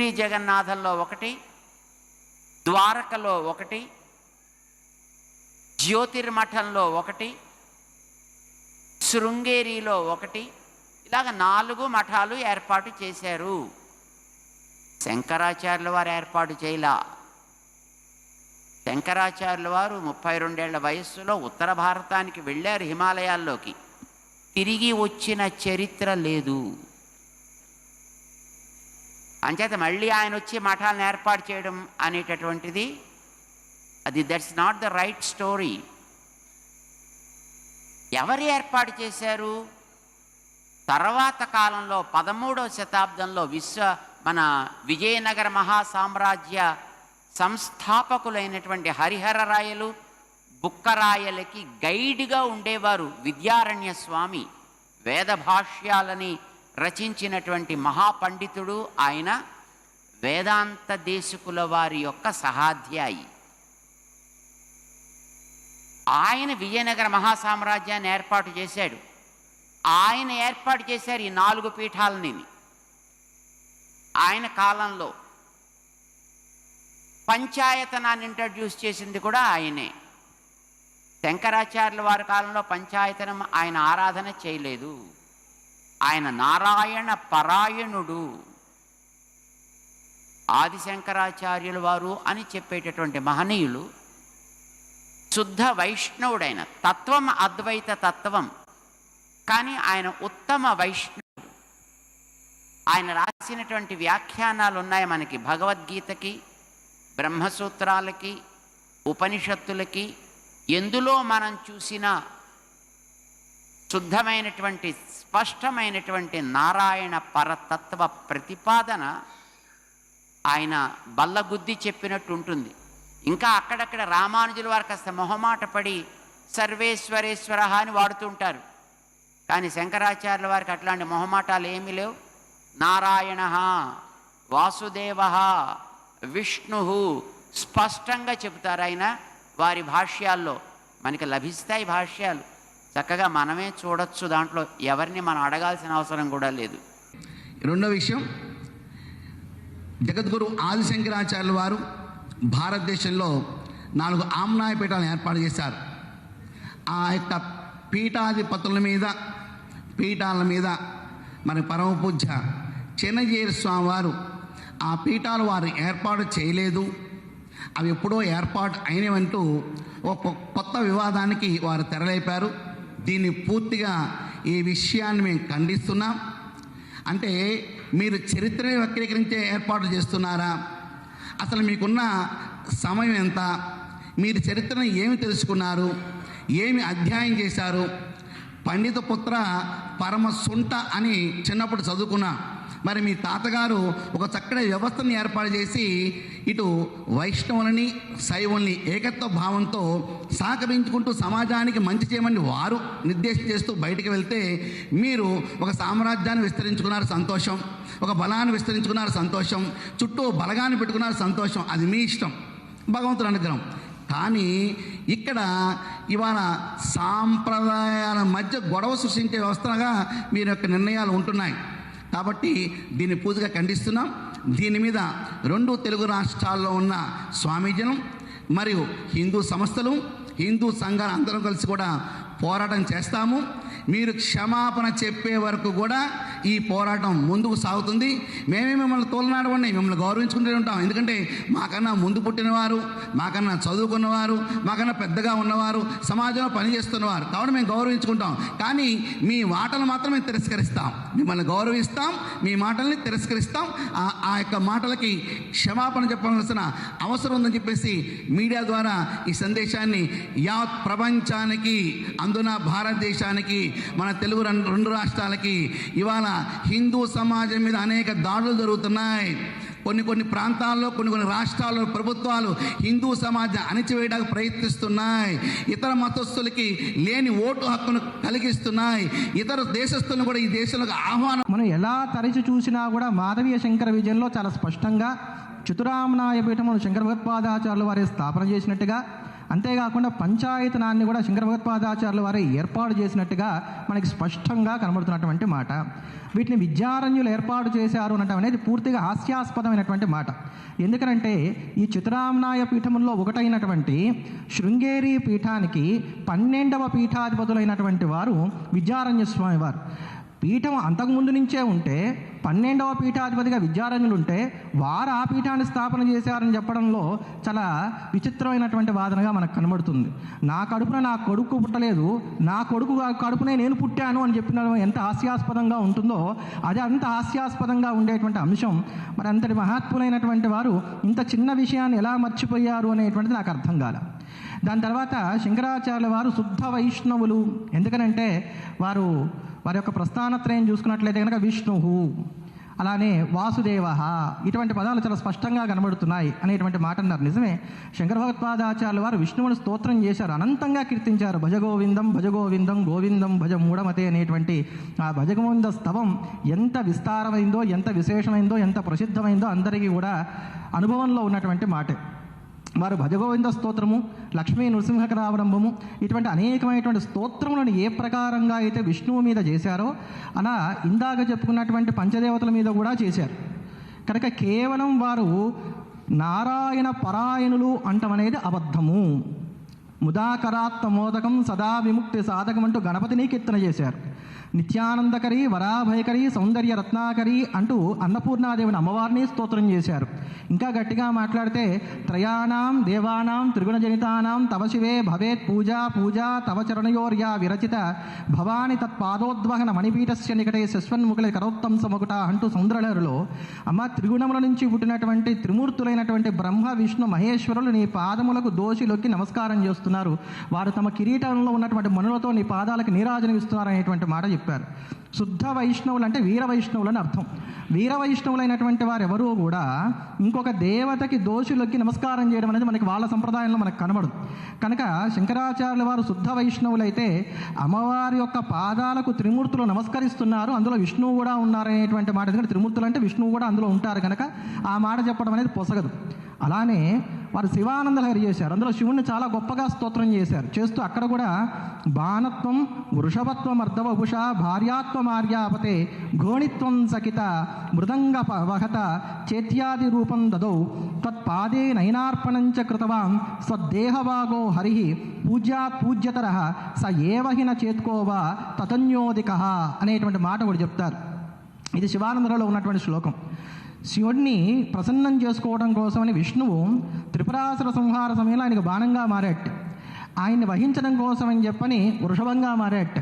పూరి జగన్నాథంలో ఒకటి ద్వారకలో ఒకటి జ్యోతిర్మఠంలో ఒకటి శృంగేరిలో ఒకటి ఇలాగ నాలుగు మఠాలు ఏర్పాటు చేశారు. శంకరాచార్యుల వారు ఏర్పాటు చేయలా. శంకరాచార్యుల వారు ముప్పై రెండేళ్ళ వయస్సులో ఉత్తర భారతానికి వెళ్ళారు హిమాలయాల్లోకి. తిరిగి వచ్చిన చరిత్ర లేదు. అంచేత మళ్ళీ ఆయన వచ్చి మఠాలను ఏర్పాటు చేయడం అనేటటువంటిది అది that's not the right story ఎవరు ఏర్పాటు చేశారు? తర్వాత కాలంలో పదమూడవ శతాబ్దంలో విశ్వ మన విజయనగర మహాసామ్రాజ్య సంస్థాపకులైనటువంటి హరిహర రాయలు బుక్కరాయలకి గైడ్గా ఉండేవారు విద్యారణ్య స్వామి వేద భాష్యాలని రచించినటువంటి మహాపండితుడు ఆయన వేదాంత దేశకుల వారి యొక్క సహాధ్యాయి. ఆయన విజయనగర మహాసామ్రాజ్యాన్ని ఏర్పాటు చేశాడు. ఆయన ఏర్పాటు చేశారు ఈ నాలుగు పీఠాలని. ఆయన కాలంలో పంచాయతనాన్ని ఇంట్రడ్యూస్ చేసింది కూడా ఆయనే. శంకరాచార్యుల వారి కాలంలో పంచాయతనం ఆయన ఆరాధన చేయలేదు. ఆయన నారాయణ పరాయణుడు. ఆదిశంకరాచార్యుల వారు అని చెప్పేటటువంటి మహనీయులు శుద్ధ వైష్ణవుడైన తత్వం అద్వైత తత్వం కానీ ఆయన ఉత్తమ వైష్ణవుడు. ఆయన రాసినటువంటి వ్యాఖ్యానాలు ఉన్నాయి మనకి భగవద్గీతకి బ్రహ్మసూత్రాలకి ఉపనిషత్తులకి. ఎందులో మనం చూసిన శుద్ధమైనటువంటి స్పష్టమైనటువంటి నారాయణ పరతత్వ ప్రతిపాదన ఆయన బల్లగుద్ది చెప్పినట్టు ఉంటుంది. ఇంకా అక్కడక్కడ రామానుజుల వారు కాస్త మొహమాట పడి సర్వేశ్వరేశ్వర అని వాడుతుంటారు కానీ శంకరాచార్యుల వారికి అట్లాంటి మొహమాటాలు ఏమీ లేవు. నారాయణ వాసుదేవ విష్ణు స్పష్టంగా చెబుతారు ఆయన వారి భాష్యాల్లో. మనకి లభిస్తాయి భాష్యాలు. చక్కగా మనమే చూడొచ్చు దాంట్లో. ఎవరిని మనం అడగాల్సిన అవసరం కూడా లేదు. రెండో విషయం జగద్గురు ఆదిశంకరాచార్యుల వారు భారతదేశంలో నాలుగు ఆమ్నాయ పీఠాలను ఏర్పాటు చేశారు. ఆ యొక్క పీఠాధిపతుల మీద పీఠాల మీద మన పరమ పూజ్య చిన్నజీరి స్వామి వారు ఆ పీఠాలు వారు ఏర్పాటు చేయలేదు. అవి ఎప్పుడో ఏర్పాటు అయినవంటూ ఒక కొత్త వివాదానికి వారు తెరలేపారు. దీన్ని పూర్తిగా ఈ విషయాన్ని మేము ఖండిస్తున్నాం. అంటే మీరు చరిత్రని వక్రీకరించే ఏర్పాటు చేస్తున్నారా? అసలు మీకున్న సమయం ఎంత? మీరు చరిత్రను ఏమి తెలుసుకున్నారు? ఏమి అధ్యాయం చేశారు? పండిత పుత్ర పరమ సుంట అని చిన్నప్పుడు చదువుకున్నా. మరి మీ తాతగారు ఒక చక్కటి వ్యవస్థను ఏర్పాటు చేసి ఇటు వైష్ణవులని శైవుల్ని ఏకత్వ భావంతో సహకరించుకుంటూ సమాజానికి మంచి చేయమని వారు నిర్దేశం చేస్తూ బయటికి వెళ్తే మీరు ఒక సామ్రాజ్యాన్ని విస్తరించుకున్నారు సంతోషం ఒక బలాన్ని విస్తరించుకున్నారు సంతోషం చుట్టూ బలగాన్ని పెట్టుకున్నారు సంతోషం. అది మీ ఇష్టం. భగవంతుడు అనుగ్రహం. కానీ ఇక్కడ ఇవాళ సాంప్రదాయాల మధ్య గొడవ సృష్టించే వ్యవస్థగా మీరు యొక్క నిర్ణయాలు ఉంటున్నాయి. కాబట్టి దీన్ని పూర్తిగా ఖండిస్తున్నాం. దీని మీద రెండు తెలుగు రాష్ట్రాల్లో ఉన్న స్వామీజనం మరియు హిందూ సంస్థలు హిందూ సంఘాలు అందరం కలిసి కూడా పోరాటం చేస్తాము. మీరు క్షమాపణ చెప్పే వరకు కూడా ఈ పోరాటం ముందుకు సాగుతుంది. మేమే మిమ్మల్ని తోలనాడవండి మిమ్మల్ని గౌరవించుకుంటూ ఉంటాం. ఎందుకంటే మాకన్నా ముందు పుట్టినవారు మాకన్నా చదువుకున్నవారు మాకన్నా పెద్దగా ఉన్నవారు సమాజంలో పనిచేస్తున్నవారు. కావున మేము గౌరవించుకుంటాం. కానీ మీ మాటలు మాత్రం మేము తిరస్కరిస్తాం. మిమ్మల్ని గౌరవిస్తాం మీ మాటల్ని తిరస్కరిస్తాం. ఆ- ఆ యొక్క మాటలకి క్షమాపణ చెప్పవలసిన అవసరం ఉందని చెప్పేసి మీడియా ద్వారా ఈ సందేశాన్ని యావత్ ప్రపంచానికి అందున భారతదేశానికి మన తెలుగు రెండు రెండు రాష్ట్రాలకి ఇవాళ హిందూ సమాజం మీద అనేక దాడులు జరుగుతున్నాయి. కొన్ని కొన్ని ప్రాంతాల్లో కొన్ని కొన్ని రాష్ట్రాల్లో ప్రభుత్వాలు హిందూ సమాజం అణిచివేయడానికి ప్రయత్నిస్తున్నాయి. ఇతర మతస్థులకి లేని ఓటు హక్కును కలిగిస్తున్నాయి. ఇతర దేశస్తులను కూడా ఈ దేశంలో ఆహ్వానం మనం ఎలా తరచి చూసినా కూడా మాధవీయ శంకర విజయంలో చాలా స్పష్టంగా చతురామనాయ పీఠమును శంకర భగవత్పాదాచార్యుల వారి స్థాపన చేసినట్టుగా అంతేకాకుండా పంచాయతనాన్ని కూడా శంకర భగవత్పాదాచార్యుల వారు ఏర్పాటు చేసినట్టుగా మనకి స్పష్టంగా కనబడుతున్నటువంటి మాట. వీటిని విద్యారణ్యులు ఏర్పాటు చేశారు అనటం అనేది పూర్తిగా హాస్యాస్పదమైనటువంటి మాట. ఎందుకనంటే ఈ చిత్రామనాయ పీఠముల్లో ఒకటైనటువంటి శృంగేరి పీఠానికి పన్నెండవ పీఠాధిపతులైనటువంటి వారు విద్యారణ్య వారు. పీఠం అంతకుముందు నుంచే ఉంటే పన్నెండవ పీఠాధిపతిగా విద్యారణ్యులు ఉంటే వారు ఆ పీఠాన్ని స్థాపన చేశారని చెప్పడంలో చాలా విచిత్రమైనటువంటి వాదనగా మనకు కనబడుతుంది. నా కడుపున నా కొడుకు పుట్టలేదు నా కొడుకు కడుపునే నేను పుట్టాను అని చెప్పిన ఎంత హాస్యాస్పదంగా ఉంటుందో అది అంత హాస్యాస్పదంగా ఉండేటువంటి అంశం. మరి అంతటి మహాత్ములైనటువంటి వారు ఇంత చిన్న విషయాన్ని ఎలా మర్చిపోయారు అనేటువంటిది నాకు అర్థం కాల. దాని తర్వాత శంకరాచార్యుల వారు శుద్ధ వైష్ణవులు. ఎందుకనంటే వారు వారి యొక్క ప్రస్థానత్రయం చూసుకున్నట్లయితే కనుక విష్ణువు అలానే వాసుదేవ ఇటువంటి పదాలు చాలా స్పష్టంగా కనబడుతున్నాయి అనేటువంటి మాట అన్నారు. నిజమే. శంకర భగవత్పాదాచార్యులు వారు విష్ణువుని స్తోత్రం చేశారు అనంతంగా కీర్తించారు. భజగోవిందం భజగోవిందం గోవిందం భజ మూఢమతే అనేటువంటి ఆ భజగోవింద స్తవం ఎంత విస్తారమైందో ఎంత విశేషమైందో ఎంత ప్రసిద్ధమైందో అందరికీ కూడా అనుభవంలో ఉన్నటువంటి మాటే. వారు భజగోవింద స్తోత్రము లక్ష్మీ నృసింహకరావరంభము ఇటువంటి అనేకమైనటువంటి స్తోత్రములను ఏ ప్రకారంగా అయితే విష్ణువు మీద చేశారో అలా ఇందాక చెప్పుకున్నటువంటి పంచదేవతల మీద కూడా చేశారు. కనుక కేవలం వారు నారాయణ పరాయణులు అంటమనేది అబద్ధము. ముదాకరాత్మ మోదకం సదా విముక్తి సాధకం అంటూ గణపతిని కీర్తన చేశారు. నిత్యానందకరి వరాభయకరి సౌందర్య రత్నాకరి అంటూ అన్నపూర్ణాదేవిని అమ్మవారిని స్తోత్రం చేశారు. ఇంకా గట్టిగా మాట్లాడితే త్రయాణం దేవానాం త్రిగుణజనితానాం తవ శివే భవేత్ పూజా పూజా తవ చరణయోర్యా విరచిత భవాని తత్పాదోద్వహన మణిపీఠస్య నికటే శశ్వన్ముఖుల కరోత్తం సముకుట అంటూ సౌందర్యలో అమ్మ త్రిగుణముల నుంచి పుట్టినటువంటి త్రిమూర్తులైనటువంటి బ్రహ్మ విష్ణు మహేశ్వరులు నీ పాదములకు దోషిలొక్కి నమస్కారం చేస్తున్నారు. వారు తమ కిరీటంలో ఉన్నటువంటి మనులతో నీ పాదాలకు నీరాజనమిస్తున్నారు అనేటువంటి మాట చెప్పారు. శుద్ధ వైష్ణవులు అంటే వీర వైష్ణవులు అని అర్థం. వీర వైష్ణవులైనటువంటి వారు ఎవరూ కూడా ఇంకొక దేవతకి దోషులకి నమస్కారం చేయడం అనేది మనకి వాళ్ళ సంప్రదాయంలో మనకు కనబడదు. కనుక శంకరాచార్యుల వారు శుద్ధ వైష్ణవులైతే అమ్మవారి యొక్క పాదాలకు త్రిమూర్తులు నమస్కరిస్తున్నారు. అందులో విష్ణువు కూడా ఉన్నారనేటువంటి మాట. ఎందుకంటే త్రిమూర్తులు అంటే విష్ణువు కూడా అందులో ఉంటారు కనుక ఆ మాట చెప్పడం అనేది పొసగదు. అలానే వారు శివానంద లహరి చేశారు. అందులో శివుణ్ణి చాలా గొప్పగా స్తోత్రం చేశారు. చేస్తూ అక్కడ కూడా బాణత్వం వృషభత్వం అర్ధవభుష భార్యాత్వం ఆర్యాపతే ఘోణిత్వం సకిత మృదంగ వహత చేత్యాది రూపం దదౌ తత్పాదే నయనార్పణంచ కృతవాం స్వదేహభాగో హరి పూజ్యాత్ పూజ్యతర స ఏవహిన చేత్కోవా తతన్యోదిక అనేటువంటి మాట కూడా చెప్తారు. ఇది శివానందలో ఉన్నటువంటి శ్లోకం. శివుడిని ప్రసన్నం చేసుకోవడం కోసమని విష్ణువు త్రిపురాసుర సంహార సమయంలో ఆయనకు బాణంగా మారాట ఆయన్ని వహించడం కోసం అని చెప్పని వృషభంగా మారాట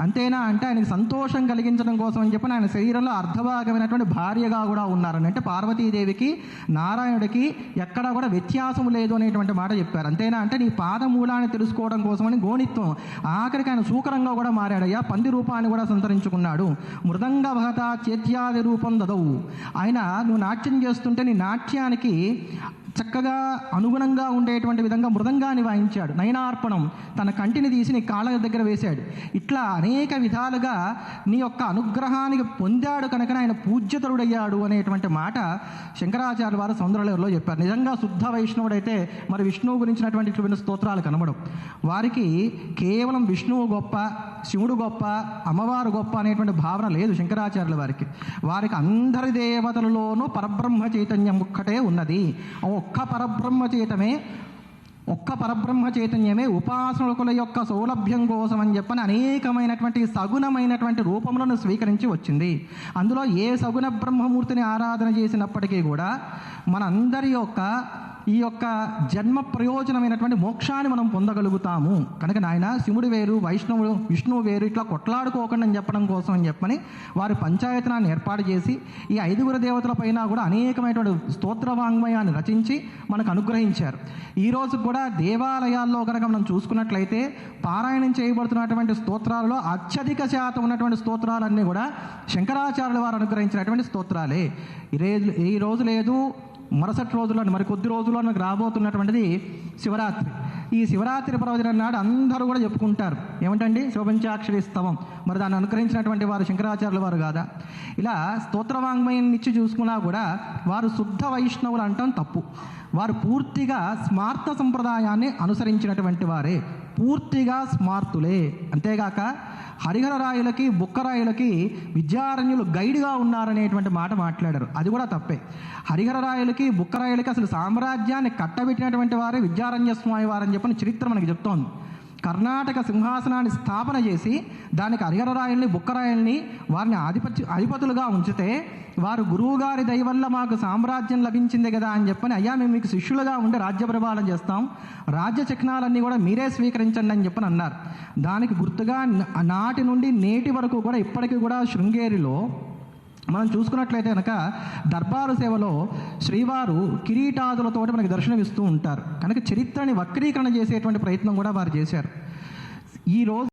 అంతేనా? అంటే ఆయనకి సంతోషం కలిగించడం కోసం అని చెప్పని ఆయన శరీరంలో అర్ధభాగమైనటువంటి భార్యగా కూడా ఉన్నారని. అంటే పార్వతీదేవికి నారాయణుడికి ఎక్కడా కూడా వ్యత్యాసం లేదు అనేటువంటి మాట చెప్పారు. అంతేనా? అంటే నీ పాదమూలాన్ని తెలుసుకోవడం కోసమని గోణిత్వం ఆఖరికి ఆయన సూకరంగా కూడా మారాడయ్యా. పంది రూపాన్ని కూడా సంతరించుకున్నాడు. మృదంగ భగత చేత్యాది రూపం దదవు ఆయన నువ్వు నాట్యం చేస్తుంటే నీ నాట్యానికి చక్కగా అనుగుణంగా ఉండేటువంటి విధంగా మృదంగాన్ని వాయించాడు నయనార్పణం తన కంటిని తీసి నీ కాళ్ళ దగ్గర వేశాడు. ఇట్లా అనేక విధాలుగా నీ యొక్క అనుగ్రహానికి పొందాడు కనుక ఆయన పూజ్యతరుడయ్యాడు అనేటువంటి మాట శంకరాచార్య వారు సౌందర్యలో చెప్పారు. నిజంగా శుద్ధ వైష్ణవుడైతే మరి విష్ణువు గురించినటువంటి ఇటువంటి స్తోత్రాలు కనబడం వారికి కేవలం విష్ణువు గొప్ప శివుడు గొప్ప అమ్మవారు గొప్ప అనేటువంటి భావన లేదు శంకరాచార్యుల వారికి. వారికి అందరి దేవతలలోనూ పరబ్రహ్మ చైతన్యం ఒక్కటే ఉన్నది. ఓ ఒక్క పరబ్రహ్మ చైతమే ఒక్క పరబ్రహ్మ చైతన్యమే ఉపాసకుల యొక్క సౌలభ్యం కోసం అని చెప్పని అనేకమైనటువంటి సగుణమైనటువంటి రూపములను స్వీకరించి వచ్చింది. అందులో ఏ సగుణ బ్రహ్మమూర్తిని ఆరాధన చేసినప్పటికీ కూడా మనందరి యొక్క ఈ యొక్క జన్మ ప్రయోజనమైనటువంటి మోక్షాన్ని మనం పొందగలుగుతాము. కనుక నాయన శివుడు వేరు వైష్ణవుడు విష్ణువు వేరు ఇట్లా కొట్లాడుకోకుండా అని చెప్పడం కోసం అని చెప్పని వారి పంచాయతనాన్ని ఏర్పాటు చేసి ఈ ఐదుగురు దేవతల పైన కూడా అనేకమైనటువంటి స్తోత్ర వాంగ్మయాన్ని రచించి మనకు అనుగ్రహించారు. ఈ రోజు కూడా దేవాలయాల్లో కనుక మనం చూసుకున్నట్లయితే పారాయణం చేయబడుతున్నటువంటి స్తోత్రాలలో అత్యధిక శాతం ఉన్నటువంటి స్తోత్రాలన్నీ కూడా శంకరాచార్యుల వారు అనుగ్రహించినటువంటి స్తోత్రాలే. ఈ రోజు ఈ రోజు లేదు మరుసటి రోజుల్లో మరి కొద్ది రోజుల్లో నాకు రాబోతున్నటువంటిది శివరాత్రి. ఈ శివరాత్రి పర్వదినం నాడు అందరూ కూడా చెప్పుకుంటారు. ఏమిటండి? శివపంచాక్షరి స్తవం. మరి దాన్ని అనుకరించినటువంటి వారు శంకరాచార్యుల వారు కాదా? ఇలా స్తోత్రవాంగ్మయం ఇచ్చి చూసుకున్నా కూడా వారు శుద్ధ వైష్ణవులు అంటాం తప్పు. వారు పూర్తిగా స్మార్త సంప్రదాయాన్ని అనుసరించినటువంటి వారే. పూర్తిగా స్మార్తులే. అంతేగాక హరిహరరాయులకి బుక్కరాయులకి విద్యారణ్యులు గైడ్గా ఉన్నారనేటువంటి మాట మాట్లాడారు. అది కూడా తప్పే. హరిహరరాయులకి బుక్కరాయులకి అసలు సామ్రాజ్యాన్ని కట్టబెట్టినటువంటి వారే విద్యారణ్య స్వామి వారని చెప్పిన చరిత్ర మనకి చెప్తోంది. కర్ణాటక సింహాసనాన్ని స్థాపన చేసి దానికి హరిహరరాయల్ని బుక్కరాయల్ని వారిని ఆధిపత్య అధిపతులుగా ఉంచితే వారు గురువుగారి దయ వల్ల మాకు సామ్రాజ్యం లభించింది కదా అని చెప్పని అయ్యా మేము మీకు శిష్యులుగా ఉండి రాజ్య ప్రభావం చేస్తాం. రాజ్య చిహ్నాలన్నీ కూడా మీరే స్వీకరించండి అని చెప్పని అన్నారు. దానికి గుర్తుగా నాటి నుండి నేటి వరకు కూడా ఇప్పటికీ కూడా శృంగేరిలో మనం చూసుకున్నట్లయితే కనుక దర్బారు సేవలో శ్రీవారు కిరీటాదులతో మనకి దర్శనమిస్తూ ఉంటారు. కనుక చరిత్రని వక్రీకరణ చేసేటువంటి ప్రయత్నం కూడా వారు చేశారు. ఈ రోజు